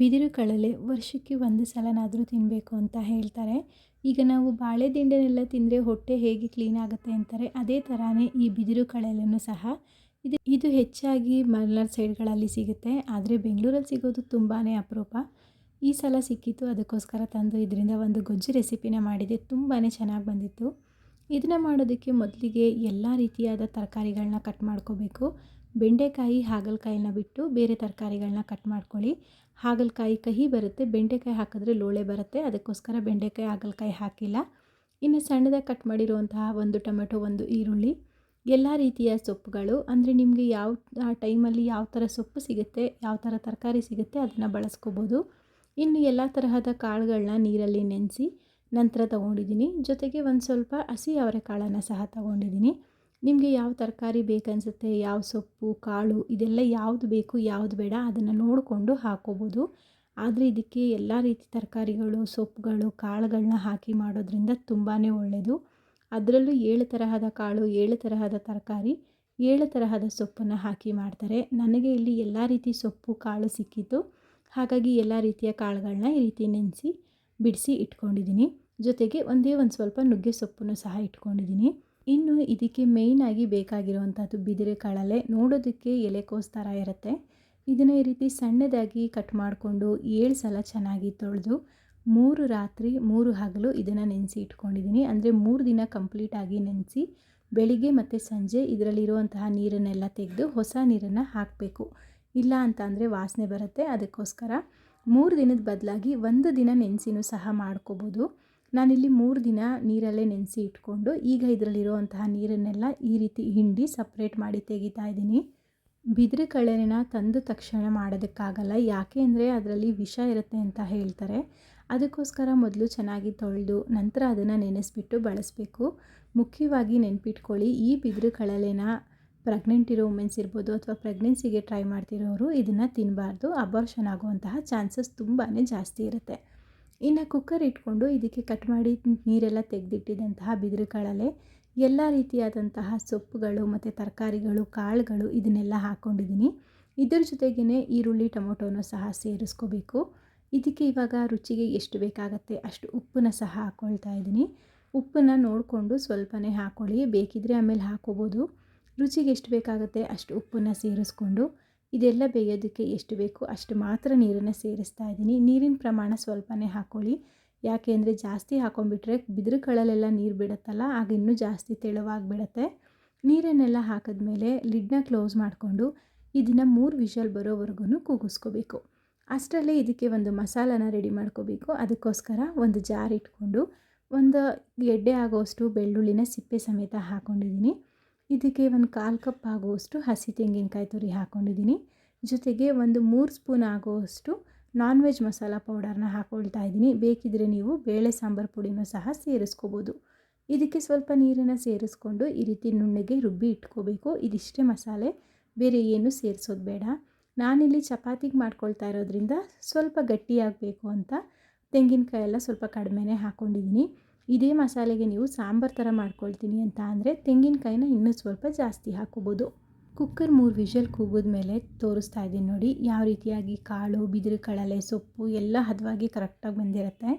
ಬಿದಿರು ಕಳಲೆ ವರ್ಷಕ್ಕೆ ಒಂದು ಸಲನಾದರೂ ತಿನ್ನಬೇಕು ಅಂತ ಹೇಳ್ತಾರೆ. ಈಗ ನಾವು ಬಾಳೆ ದಿಂಡನೆಲ್ಲ ತಿಂದರೆ ಹೊಟ್ಟೆ ಹೇಗೆ ಕ್ಲೀನ್ ಆಗುತ್ತೆ ಅಂತಾರೆ, ಅದೇ ಥರನೇ ಈ ಬಿದಿರು ಕಳಲೆಯೂ ಸಹ. ಇದು ಇದು ಹೆಚ್ಚಾಗಿ ಮಲ್ನಾಡ್ ಸೈಡ್ಗಳಲ್ಲಿ ಸಿಗುತ್ತೆ, ಆದರೆ ಬೆಂಗಳೂರಲ್ಲಿ ಸಿಗೋದು ತುಂಬಾ ಅಪರೂಪ. ಈ ಸಲ ಸಿಕ್ಕಿತ್ತು, ಅದಕ್ಕೋಸ್ಕರ ತಂದು ಇದರಿಂದ ಒಂದು ಗೊಜ್ಜು ರೆಸಿಪಿನ ಮಾಡಿದೆ ತುಂಬಾ ಚೆನ್ನಾಗಿ ಬಂದಿತ್ತು. ಇದನ್ನು ಮಾಡೋದಕ್ಕೆ ಮೊದಲಿಗೆ ಎಲ್ಲ ರೀತಿಯಾದ ತರಕಾರಿಗಳನ್ನ ಕಟ್ ಮಾಡ್ಕೋಬೇಕು. ಬೆಂಡೆಕಾಯಿ ಹಾಗಲಕಾಯಿನ ಬಿಟ್ಟು ಬೇರೆ ತರಕಾರಿಗಳನ್ನ ಕಟ್ ಮಾಡ್ಕೊಳ್ಳಿ. ಹಾಗಲಕಾಯಿ ಕಹಿ ಬರುತ್ತೆ. ಬೆಂಡೆಕಾಯಿ ಹಾಕಿದ್ರೆ ಲೋಳೆ ಬರುತ್ತೆ. ಅದಕ್ಕೋಸ್ಕರ ಬೆಂಡೆಕಾಯಿ, ಹಾಗಲಕಾಯಿ ಹಾಕಿಲ್ಲ. ಇನ್ನು ಸಣ್ಣದಾಗಿ ಕಟ್ ಮಾಡಿರುವಂತಹ ಒಂದು ಟೊಮೆಟೊ, ಒಂದು ಈರುಳ್ಳಿ. ಎಲ್ಲ ರೀತಿಯ ಸೊಪ್ಪುಗಳು. ಅಂದರೆ ನಿಮಗೆ ಯಾವ ಟೈಮಲ್ಲಿ ಯಾವ ಥರ ಸೊಪ್ಪು ಸಿಗುತ್ತೆ, ಯಾವ ಥರ ತರಕಾರಿ ಸಿಗುತ್ತೆ ಅದನ್ನು ಬಳಸ್ಕೋಬೋದು. ಇನ್ನು ಎಲ್ಲ ತರಹದ ಕಾಳುಗಳನ್ನ ನೀರಲ್ಲಿ ನೆನೆಸಿ ನಂತರ ತಗೊಂಡಿದ್ದೀನಿ. ಜೊತೆಗೆ ಒಂದು ಸ್ವಲ್ಪ ಹಸಿ ಅವರೆಕಾಳನ್ನು ಸಹ ತೊಗೊಂಡಿದ್ದೀನಿ. ನಿಮಗೆ ಯಾವ ತರಕಾರಿ ಬೇಕನ್ಸುತ್ತೆ? ಯಾವ ಸೊಪ್ಪು, ಕಾಳು, ಇದೆಲ್ಲ ಯಾವುದು ಬೇಕು, ಯಾವುದು ಬೇಡ ಅದನ್ನು ನೋಡಿಕೊಂಡು ಹಾಕೋಬೋದು. ಆದರೆ ಇದಕ್ಕೆ ಎಲ್ಲ ರೀತಿ ತರಕಾರಿಗಳು, ಸೊಪ್ಪುಗಳು ಕಾಳುಗಳನ್ನ ಹಾಕಿ ಮಾಡೋದ್ರಿಂದ ತುಂಬಾ ಒಳ್ಳೆಯದು ಅದರಲ್ಲೂ ಏಳು ತರಹದ ಕಾಳು, ಏಳು ತರಹದ ತರಕಾರಿ, ಏಳು ತರಹದ ಸೊಪ್ಪನ್ನು ಹಾಕಿ ಮಾಡ್ತಾರೆ. ನನಗೆ ಇಲ್ಲಿ ಎಲ್ಲ ರೀತಿ ಸೊಪ್ಪು, ಕಾಳು ಸಿಕ್ಕಿತ್ತು ಹಾಗಾಗಿ ಎಲ್ಲ ರೀತಿಯ ಕಾಳುಗಳನ್ನ ಈ ರೀತಿ ನೆನೆಸಿ, ಬಿಡಿಸಿ ಇಟ್ಕೊಂಡಿದ್ದೀನಿ. ಜೊತೆಗೆ ಒಂದೇ ಒಂದು ಸ್ವಲ್ಪ ನುಗ್ಗೆ ಸೊಪ್ಪನ್ನು ಸಹ ಇಟ್ಕೊಂಡಿದ್ದೀನಿ. ಇನ್ನು ಇದಕ್ಕೆ ಮೇಯ್ನಾಗಿ ಬೇಕಾಗಿರುವಂಥದ್ದು ಬಿದಿರೆ ಕಳಲೆ ನೋಡೋದಕ್ಕೆ ಎಲೆಕೋಸ್ ಥರ ಇರುತ್ತೆ. ಇದನ್ನು ಈ ರೀತಿ ಸಣ್ಣದಾಗಿ ಕಟ್ ಮಾಡಿಕೊಂಡು ಏಳು ಸಲ ಚೆನ್ನಾಗಿ ತೊಳೆದು ಮೂರು ರಾತ್ರಿ ಮೂರು ಹಗಲು ಇದನ್ನು ನೆನೆಸಿ ಇಟ್ಕೊಂಡಿದ್ದೀನಿ ಅಂದರೆ ಮೂರು ದಿನ ಕಂಪ್ಲೀಟಾಗಿ ನೆನೆಸಿ ಬೆಳಿಗ್ಗೆ ಮತ್ತು ಸಂಜೆ ಇದರಲ್ಲಿರುವಂತಹ ನೀರನ್ನೆಲ್ಲ ತೆಗೆದು ಹೊಸ ನೀರನ್ನು ಹಾಕಬೇಕು. ಇಲ್ಲ ಅಂತ ಅಂದರೆ ವಾಸನೆ ಬರುತ್ತೆ. ಅದಕ್ಕೋಸ್ಕರ ಮೂರು ದಿನದ ಬದಲಾಗಿ ಒಂದು ದಿನ ನೆನೆಸಿನೂ ಸಹ ಮಾಡ್ಕೋಬೋದು. ನಾನಿಲ್ಲಿ ಮೂರು ದಿನ ನೀರಲ್ಲೇ ನೆನೆಸಿ ಇಟ್ಕೊಂಡು ಈಗ ಇದರಲ್ಲಿರುವಂತಹ ನೀರನ್ನೆಲ್ಲ ಈ ರೀತಿ ಹಿಂಡಿ ಸಪ್ರೇಟ್ ಮಾಡಿ ತೆಗಿತಾ ಇದ್ದೀನಿ. ಬಿದಿರು ಕಳೆನ ತಂದ ತಕ್ಷಣ ಮಾಡೋದಕ್ಕಾಗಲ್ಲ. ಯಾಕೆ ಅಂದರೆ ಅದರಲ್ಲಿ ವಿಷ ಇರುತ್ತೆ ಅಂತ ಹೇಳ್ತಾರೆ. ಅದಕ್ಕೋಸ್ಕರ ಮೊದಲು ಚೆನ್ನಾಗಿ ತೊಳೆದು ನಂತರ ಅದನ್ನು ನೆನೆಸ್ಬಿಟ್ಟು ಬಳಸಬೇಕು. ಮುಖ್ಯವಾಗಿ ನೆನ್ಪಿಟ್ಕೊಳ್ಳಿ, ಈ ಬಿದಿರು ಕಳಲೆನ ಪ್ರೆಗ್ನೆಂಟ್ ಇರೋ ವುಮೆನ್ಸ್ ಇರ್ಬೋದು ಅಥವಾ ಪ್ರೆಗ್ನೆನ್ಸಿಗೆ ಟ್ರೈ ಮಾಡ್ತಿರೋರು ಇದನ್ನು ತಿನ್ನಬಾರ್ದು ಅಬಾರ್ಷನ್ ಆಗುವಂತಹ ಚಾನ್ಸಸ್ ತುಂಬಾ ಜಾಸ್ತಿ ಇರುತ್ತೆ. ಇನ್ನು ಕುಕ್ಕರ್ ಇಟ್ಕೊಂಡು ಇದಕ್ಕೆ ಕಟ್ ಮಾಡಿ ನೀರೆಲ್ಲ ತೆಗೆದಿಟ್ಟಿದ್ದಂತಹ ಬಿದಿರು ಕಾಳಲ್ಲೇ ಎಲ್ಲ ರೀತಿಯಾದಂತಹ ಸೊಪ್ಪುಗಳು ಮತ್ತು ತರಕಾರಿಗಳು, ಕಾಳುಗಳು ಇದನ್ನೆಲ್ಲ ಹಾಕ್ಕೊಂಡಿದ್ದೀನಿ ಇದರ ಜೊತೆಗೇ ಈರುಳ್ಳಿ, ಟೊಮೊಟೊನೂ ಸಹ ಸೇರಿಸ್ಕೋಬೇಕು. ಇದಕ್ಕೆ ಇವಾಗ ರುಚಿಗೆ ಎಷ್ಟು ಬೇಕಾಗತ್ತೆ ಅಷ್ಟು ಉಪ್ಪನ್ನು ಸಹ ಹಾಕ್ಕೊಳ್ತಾ ಇದ್ದೀನಿ. ಉಪ್ಪನ್ನು ನೋಡಿಕೊಂಡು ಸ್ವಲ್ಪನೇ ಹಾಕ್ಕೊಳ್ಳಿ ಬೇಕಿದ್ದರೆ ಆಮೇಲೆ ಹಾಕೋಬೋದು. ರುಚಿಗೆ ಎಷ್ಟು ಬೇಕಾಗುತ್ತೆ ಅಷ್ಟು ಉಪ್ಪನ್ನು ಸೇರಿಸ್ಕೊಂಡು ಇದೆಲ್ಲ ಬೇಯೋದಕ್ಕೆ ಎಷ್ಟು ಬೇಕು ಅಷ್ಟು ಮಾತ್ರ ನೀರನ್ನು ಸೇರಿಸ್ತಾ ಇದ್ದೀನಿ. ನೀರಿನ ಪ್ರಮಾಣ ಸ್ವಲ್ಪನೇ ಹಾಕ್ಕೊಳ್ಳಿ ಯಾಕೆ ಅಂದರೆ ಜಾಸ್ತಿ ಹಾಕೊಂಡ್ಬಿಟ್ರೆ ಬಿದಿರು ಕಳಲೆಲ್ಲ ನೀರು ಬಿಡುತ್ತಲ್ಲ, ಆಗ ಇನ್ನೂ ಜಾಸ್ತಿ ತೆಳುವಾಗಿಬಿಡುತ್ತೆ. ನೀರನ್ನೆಲ್ಲ ಹಾಕಿದ್ಮೇಲೆ ಲಿಡ್ನ ಕ್ಲೋಸ್ ಮಾಡಿಕೊಂಡು ಇದನ್ನು ಮೂರು ವಿಷಲ್ ಬರೋವರೆಗೂ ಕೂಗಿಸ್ಕೋಬೇಕು. ಅಷ್ಟರಲ್ಲೇ ಇದಕ್ಕೆ ಒಂದು ಮಸಾಲನ ರೆಡಿ ಮಾಡ್ಕೋಬೇಕು. ಅದಕ್ಕೋಸ್ಕರ ಒಂದು ಜಾರ್ ಇಟ್ಕೊಂಡು ಒಂದು ಎಡ್ಡೆ ಆಗೋಷ್ಟು ಬೆಳ್ಳುಳ್ಳಿನ ಸಿಪ್ಪೆ ಸಮೇತ ಹಾಕ್ಕೊಂಡಿದ್ದೀನಿ ಇದಕ್ಕೆ ಒಂದು ಕಾಲು ಕಪ್ ಆಗುವಷ್ಟು ಹಸಿ ತೆಂಗಿನಕಾಯಿ ತುರಿ ಹಾಕ್ಕೊಂಡಿದ್ದೀನಿ ಜೊತೆಗೆ ಒಂದು ಮೂರು ಸ್ಪೂನ್ ಆಗುವಷ್ಟು ನಾನ್ ವೆಜ್ ಮಸಾಲ ಪೌಡರ್ನ ಹಾಕ್ಕೊಳ್ತಾ ಇದ್ದೀನಿ. ಬೇಕಿದ್ರೆ ನೀವು ಬೇಳೆ ಸಾಂಬಾರು ಪುಡಿನೂ ಸಹ ಸೇರಿಸ್ಕೋಬೋದು. ಇದಕ್ಕೆ ಸ್ವಲ್ಪ ನೀರನ್ನು ಸೇರಿಸ್ಕೊಂಡು ಈ ರೀತಿ ನುಣ್ಣಗೆ ರುಬ್ಬಿ ಇಟ್ಕೋಬೇಕು. ಇದಿಷ್ಟೇ ಮಸಾಲೆ, ಬೇರೆ ಏನು ಸೇರಿಸೋದು ಬೇಡ. ನಾನಿಲ್ಲಿ ಚಪಾತಿಗೆ ಮಾಡ್ಕೊಳ್ತಾ ಇರೋದ್ರಿಂದ ಸ್ವಲ್ಪ ಗಟ್ಟಿಯಾಗಬೇಕು ಅಂತ ತೆಂಗಿನಕಾಯಿ ಎಲ್ಲ ಸ್ವಲ್ಪ ಕಡಿಮೆನೇ ಹಾಕ್ಕೊಂಡಿದ್ದೀನಿ ಇದೇ ಮಸಾಲೆಗೆ ನೀವು ಸಾಂಬಾರು ಥರ ಮಾಡ್ಕೊಳ್ತೀನಿ ಅಂತ ಅಂದರೆ ತೆಂಗಿನಕಾಯಿನ ಇನ್ನೂ ಸ್ವಲ್ಪ ಜಾಸ್ತಿ ಹಾಕೋಬೋದು ಕುಕ್ಕರ್ ಮೂರು ವಿಷಲ್ ಕೂಗಿದ ಮೇಲೆ ತೋರಿಸ್ತಾ ಇದ್ದೀನಿ ನೋಡಿ, ಯಾವ ರೀತಿಯಾಗಿ ಕಾಳು, ಬಿದಿರು ಕಳಲೆ ಸೊಪ್ಪು ಎಲ್ಲ ಹದವಾಗಿ ಕರೆಕ್ಟಾಗಿ ಬಂದಿರುತ್ತೆ.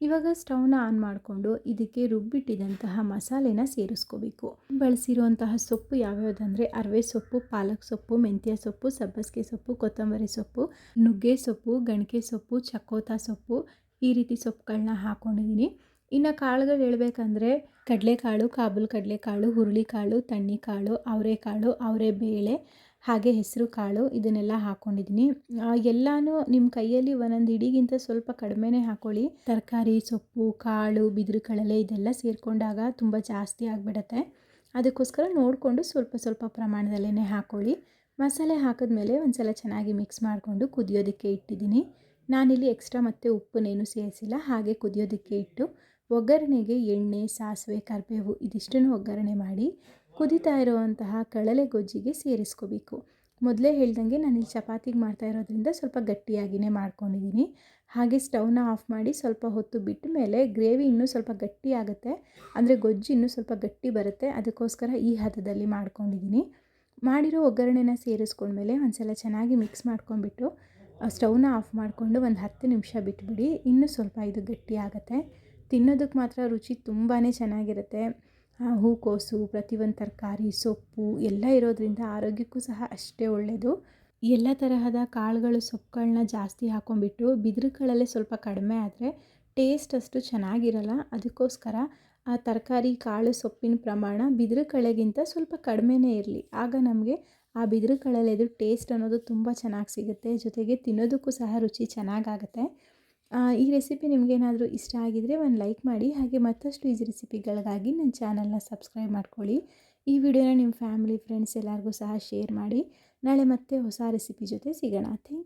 ಇವಾಗ ಸ್ಟವ್ನ ಆನ್ ಮಾಡಿಕೊಂಡು ಇದಕ್ಕೆ ರುಬ್ಬಿಟ್ಟಿದಂತಹ ಮಸಾಲೆನ ಸೇರಿಸ್ಕೋಬೇಕು. ಬಳಸಿರುವಂತಹ ಸೊಪ್ಪು ಯಾವ್ಯಾವುದಂದರೆ ಅರವೆ ಸೊಪ್ಪು, ಪಾಲಕ್ ಸೊಪ್ಪು, ಮೆಂತ್ಯ ಸೊಪ್ಪು, ಸಬ್ಬಸಿಗೆ ಸೊಪ್ಪು, ಕೊತ್ತಂಬರಿ ಸೊಪ್ಪು, ನುಗ್ಗೆ ಸೊಪ್ಪು ಗಣಕೆ ಸೊಪ್ಪು ಚಕೋತ ಸೊಪ್ಪು ಈ ರೀತಿ ಸೊಪ್ಪುಗಳನ್ನ ಹಾಕ್ಕೊಂಡಿದ್ದೀನಿ ಇನ್ನು ಕಾಳುಗಳು ಹೇಳ್ಬೇಕಂದ್ರೆ ಕಡಲೆಕಾಳು, ಕಾಬೂಲ್ ಕಡಲೆಕಾಳು, ಹುರುಳಿಕಾಳು ತಣ್ಣಿಕಾಳು ಅವರೆಕಾಳು, ಅವರೆಬೇಳೆ, ಹಾಗೆ ಹೆಸರು ಕಾಳು ಇದನ್ನೆಲ್ಲ ಹಾಕ್ಕೊಂಡಿದ್ದೀನಿ ಎಲ್ಲನೂ ನಿಮ್ಮ ಕೈಯಲ್ಲಿ ಒಂದೊಂದು ಹಿಡಿಗಿಂತ ಸ್ವಲ್ಪ ಕಡಿಮೆನೇ ಹಾಕ್ಕೊಳ್ಳಿ ತರಕಾರಿ, ಸೊಪ್ಪು, ಕಾಳು, ಬಿದಿರು ಕಳಲೆ ಇದೆಲ್ಲ ಸೇರಿಕೊಂಡಾಗ ತುಂಬ ಜಾಸ್ತಿ ಆಗಿಬಿಡತ್ತೆ. ಅದಕ್ಕೋಸ್ಕರ ನೋಡಿಕೊಂಡು ಸ್ವಲ್ಪ ಸ್ವಲ್ಪ ಪ್ರಮಾಣದಲ್ಲೇ ಹಾಕ್ಕೊಳ್ಳಿ ಮಸಾಲೆ ಹಾಕಿದ್ಮೇಲೆ ಒಂದು ಸಲ ಚೆನ್ನಾಗಿ ಮಿಕ್ಸ್ ಮಾಡಿಕೊಂಡು ಕುದಿಯೋದಕ್ಕೆ ಇಟ್ಟಿದ್ದೀನಿ. ನಾನಿಲ್ಲಿ ಎಕ್ಸ್ಟ್ರಾ ಮತ್ತು ಉಪ್ಪನ್ನೇನು ಸೇರಿಸಿಲ್ಲ, ಹಾಗೆ ಕುದಿಯೋದಕ್ಕೆ ಇಟ್ಟು ಒಗ್ಗರಣೆಗೆ ಎಣ್ಣೆ, ಸಾಸಿವೆ, ಕರಿಬೇವು ಇದಿಷ್ಟನ್ನು ಒಗ್ಗರಣೆ ಮಾಡಿ ಕುದಿತಾ ಇರುವಂತಹ ಕಳಲೆ ಗೊಜ್ಜಿಗೆ ಸೇರಿಸ್ಕೋಬೇಕು. ಮೊದಲೇ ಹೇಳ್ದಂಗೆ ನಾನಿಲ್ಲಿ ಚಪಾತಿಗೆ ಮಾಡ್ತಾ ಇರೋದ್ರಿಂದ ಸ್ವಲ್ಪ ಗಟ್ಟಿಯಾಗಿಯೇ ಮಾಡ್ಕೊಂಡಿದ್ದೀನಿ. ಹಾಗೆ ಸ್ಟೌನ ಆಫ್ ಮಾಡಿ ಸ್ವಲ್ಪ ಹೊತ್ತು ಬಿಟ್ಟ ಮೇಲೆ ಗ್ರೇವಿ ಇನ್ನೂ ಸ್ವಲ್ಪ ಗಟ್ಟಿ ಆಗುತ್ತೆ. ಅಂದರೆ ಗೊಜ್ಜು ಇನ್ನೂ ಸ್ವಲ್ಪ ಗಟ್ಟಿ ಬರುತ್ತೆ. ಅದಕ್ಕೋಸ್ಕರ ಈ ಹದದಲ್ಲಿ ಮಾಡ್ಕೊಂಡಿದ್ದೀನಿ. ಮಾಡಿರೋ ಒಗ್ಗರಣೆನ ಸೇರಿಸ್ಕೊಂಡ್ಮೇಲೆ ಒಂದು ಸಲ ಚೆನ್ನಾಗಿ ಮಿಕ್ಸ್ ಮಾಡ್ಕೊಂಡ್ಬಿಟ್ಟು ಸ್ಟೌನ ಆಫ್ ಮಾಡಿಕೊಂಡು ಒಂದು ಹತ್ತು ನಿಮಿಷ ಬಿಟ್ಬಿಡಿ. ಇನ್ನೂ ಸ್ವಲ್ಪ ಇದು ಗಟ್ಟಿ ಆಗುತ್ತೆ. ತಿನ್ನೋದಕ್ಕೆ ಮಾತ್ರ ರುಚಿ ತುಂಬಾ ಚೆನ್ನಾಗಿರುತ್ತೆ. ಹೂಕೋಸು, ಪ್ರತಿಯೊಂದು ತರಕಾರಿ, ಸೊಪ್ಪು ಎಲ್ಲ ಇರೋದ್ರಿಂದ ಆರೋಗ್ಯಕ್ಕೂ ಸಹ ಅಷ್ಟೇ ಒಳ್ಳೆಯದು ಎಲ್ಲ ತರಹದ ಕಾಳುಗಳು ಸೊಪ್ಪುಗಳನ್ನ ಜಾಸ್ತಿ ಹಾಕೊಂಡ್ಬಿಟ್ಟು ಬಿದಿರುಗಳಲ್ಲೇ ಸ್ವಲ್ಪ ಕಡಿಮೆ ಆದರೆ ಟೇಸ್ಟ್ ಅಷ್ಟು ಚೆನ್ನಾಗಿರಲ್ಲ. ಅದಕ್ಕೋಸ್ಕರ ಆ ತರಕಾರಿ, ಕಾಳು, ಸೊಪ್ಪಿನ ಪ್ರಮಾಣ ಬಿದಿರು ಸ್ವಲ್ಪ ಕಡಿಮೆನೇ ಇರಲಿ. ಆಗ ನಮಗೆ ಆ ಬಿದಿರು ಟೇಸ್ಟ್ ಅನ್ನೋದು ತುಂಬ ಚೆನ್ನಾಗಿ ಸಿಗುತ್ತೆ. ಜೊತೆಗೆ ತಿನ್ನೋದಕ್ಕೂ ಸಹ ರುಚಿ ಚೆನ್ನಾಗಾಗುತ್ತೆ ಈ ರೆಸಿಪಿ ನಿಮಗೇನಾದರೂ ಇಷ್ಟ ಆಗಿದ್ದರೆ ಒಂದು ಲೈಕ್ ಮಾಡಿ, ಹಾಗೆ ಮತ್ತಷ್ಟು ಈಜಿ ರೆಸಿಪಿಗಳಿಗಾಗಿ ನನ್ನ ಚಾನಲ್ನ ಸಬ್ಸ್ಕ್ರೈಬ್ ಮಾಡ್ಕೊಳ್ಳಿ. ಈ ವಿಡಿಯೋನ ನಿಮ್ಮ ಫ್ಯಾಮಿಲಿ ಫ್ರೆಂಡ್ಸ್ ಎಲ್ಲರಿಗೂ ಸಹ ಶೇರ್ ಮಾಡಿ. ನಾಳೆ ಮತ್ತೆ ಹೊಸ ರೆಸಿಪಿ ಜೊತೆ ಸಿಗೋಣ. ಥ್ಯಾಂಕ್